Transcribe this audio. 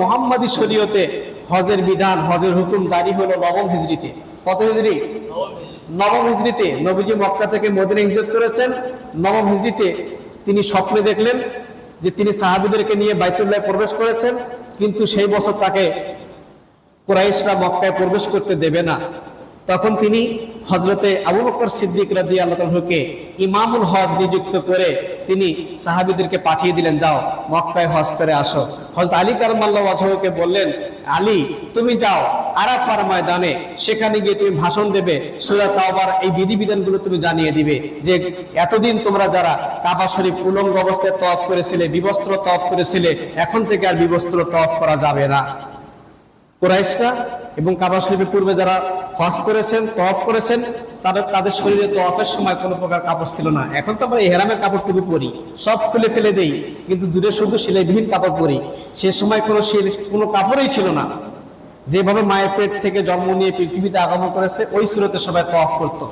মোহাম্মদী শরীয়তে হজের বিধান, হজের হুকুম জারি হলো নবম হিজড়িতে। কত হিজড়ি? নবম হিজড়িতে নবীজি মক্কা থেকে মদিনা হিজরত করেছেন। নবম হিজড়িতে তিনি স্বপ্নে দেখলেন যে তিনি সাহাবিদেরকে নিয়ে বাইতুল্লাহ প্রবেশ করেছেন, কিন্তু সেই বছর তাকে কোরাইশরা মক্কায় প্রবেশ করতে দেবে না। তখন তিনি হজরতে আবু বকর সিদ্দিক রাদি আল্লাহকে ইমামুল হজ নিযুক্ত করে তিনি সাহাবিদেরকে পাঠিয়ে দিলেন, যাও, মক্কায় হজ করে আসো। হজরত আলী কারমাল্লাহ ওয়াজহকে বললেন, আলী, তুমি যাও, আরাফার ময়দানে, সেখানে গিয়ে তুমি ভাষণ দেবে, সুরা তাওবার এই বিধিবিধানগুলো তুমি জানিয়ে দিবে যে এতদিন তোমরা যারা কাবা শরীফ উলঙ্গ অবস্থায় তফ করেছিলে, বিবস্ত্র তফ করেছিলে, এখন থেকে আর বিবস্ত্র তফ করা যাবে না। কোরাইশরা এবং কাবা শরীফের পূর্বে যারা হজ করেছেন তফ করেছেন তাদের তাদের শরীরে অফের সময় কোনো প্রকার কাপড় ছিল না। এখন তো আমরা এহেরামের কাপড়টুকু পরি। সব খুলে ফেলে দেই, কিন্তু দূরে শুধু সেলাইবিহীন কাপড় পরি। সে সময় কোনো কোনো কাপড়ই ছিল না। যেভাবে মায়ের পেট থেকে জন্ম নিয়ে পৃথিবীতে আগমন করেছে, ওই সুরতে সবাই অফ করতো।